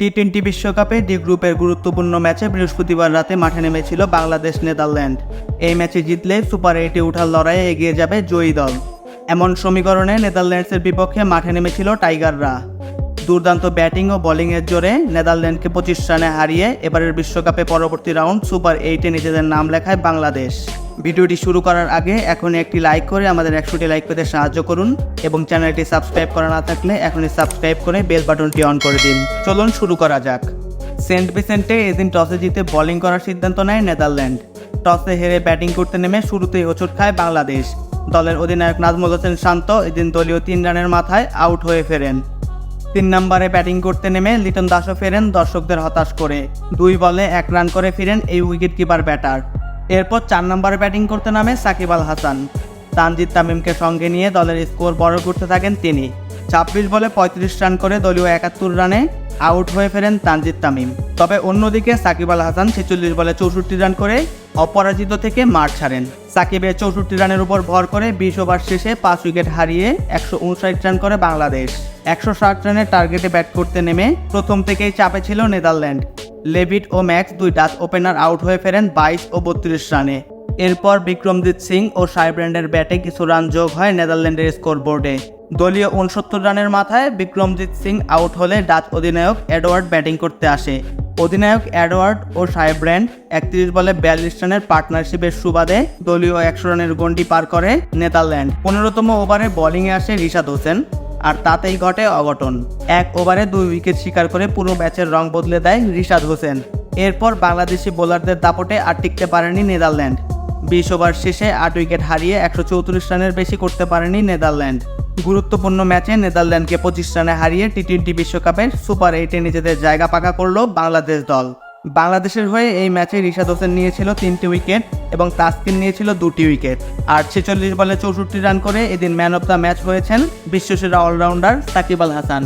T twenty বিশ্বকাপে D গ্রুপের গুরুত্বপূর্ণ ম্যাচে বৃহস্পতিবার রাতে মাঠে নেমেছিল বাংলাদেশ নেদারল্যান্ড। এই ম্যাচে জিতলে সুপার এইটে ওঠার লড়াইয়ে এগিয়ে যাবে জয়ী দল। এমন সমীকরণে নেদারল্যান্ডসের বিপক্ষে মাঠে নেমেছিল টাইগাররা। দুর্দান্ত ব্যাটিং ও বোলিংয়ের জোরে নেদারল্যান্ডকে পঁচিশ রানে হারিয়ে এবারের বিশ্বকাপে পরবর্তী রাউন্ড সুপার এইটে নিজেদের নাম লেখায় বাংলাদেশ। ভিডিওটি শুরু করার আগে এখনই একটি লাইক করে আমাদের একশোটি লাইক পেতে সাহায্য করুন এবং চ্যানেলটি সাবস্ক্রাইব করা না থাকলে এখনই সাবস্ক্রাইব করে বেল বাটনটি অন করে দিন। চলুন শুরু করা যাক। সেন্ট ভিসেন্টে এদিন টসে জিতে বোলিং করার সিদ্ধান্ত নেয় নেদারল্যান্ড। টসে হেরে ব্যাটিং করতে নেমে শুরুতেই হোঁচট খায় বাংলাদেশ। দলের অধিনায়ক নাজমুল হোসেন শান্ত এদিন দলীয় তিন রানের মাথায় আউট হয়ে ফেরেন। তিন নম্বরে ব্যাটিং করতে নেমে লিটন দাসও ফেরেন দর্শকদের হতাশ করে। দুই বলে এক রান করে ফিরেন এই উইকেট কিপার ব্যাটার। এরপর চার নম্বরে ব্যাটিং করতে নামে সাকিব আল হাসান। তানজিদ তামিমকে সঙ্গে নিয়ে দলের স্কোর বড় করতে থাকেন তিনি। ছাব্বিশ বলে পঁয়ত্রিশ রান করে দলীয় একাত্তর রানে আউট হয়ে ফেরেন তানজিদ তামিম। তবে অন্যদিকে সাকিব আল হাসান ছেচল্লিশ বলে চৌষট্টি রান করে অপরাজিত থেকে মাঠ ছাড়েন। সাকিবের চৌষট্টি রানের উপর ভর করে বিশ ওভার শেষে পাঁচ উইকেট হারিয়ে একশো উনষাট রান করে বাংলাদেশ। একশো ষাট রানের টার্গেটে ব্যাট করতে নেমে প্রথম থেকেই চাপে ছিল নেদারল্যান্ড। লেভিট ও ম্যাক্স দুই ডাচ ওপেনার আউট হয়ে ফেরেন বাইশ ও বত্রিশ রানে। এরপর বিক্রমজিৎ সিং ও সাইব্র্যান্ডের ব্যাটে কিছু রান যোগ হয় নেদারল্যান্ডের স্কোর বোর্ডে দলীয় উনসত্তর রানের মাথায় বিক্রমজিৎ সিং আউট হলে ডাচ অধিনায়ক এডওয়ার্ড ব্যাটিং করতে আসে। অধিনায়ক এডওয়ার্ড ও সাহেব্র্যান্ড একত্রিশ বলে বিয়াল্লিশ রানের পার্টনারশিপের সুবাদে দলীয় একশো রানের গন্ডি পার করে নেদারল্যান্ড। পনেরোতম ওভারে বোলিংয়ে আসে রিশাদ হোসেন। আর তাতেই ঘটে অঘটন। এক ওভারে দুই উইকেট শিকার করে পুরো ম্যাচের রং বদলে দেয় রিশাদ হোসেন। এরপর বাংলাদেশি বোলারদের দাপটে আর টিকতে পারেনি নেদারল্যান্ড। বিশ ওভার শেষে আট উইকেট হারিয়ে একশো চৌত্রিশ রানের বেশি করতে পারেনি নেদারল্যান্ড। গুরুত্বপূর্ণ ম্যাচে নেদারল্যান্ডকে পঁচিশ রানে হারিয়ে টি টোয়েন্টি বিশ্বকাপের সুপার এইটে নিজেদের জায়গা পাকা করল বাংলাদেশ দল। বাংলাদেশের হয়ে এই ম্যাচে রিশাদ হোসেন নিয়েছিল তিনটি উইকেট এবং তাসকিন নিয়েছিল দুটি উইকেট। আর ছেচল্লিশ বলে চৌষট্টি রান করে এদিন ম্যান অফ দ্য ম্যাচ হয়েছেন বিশ্বসেরা অলরাউন্ডার সাকিব আল হাসান।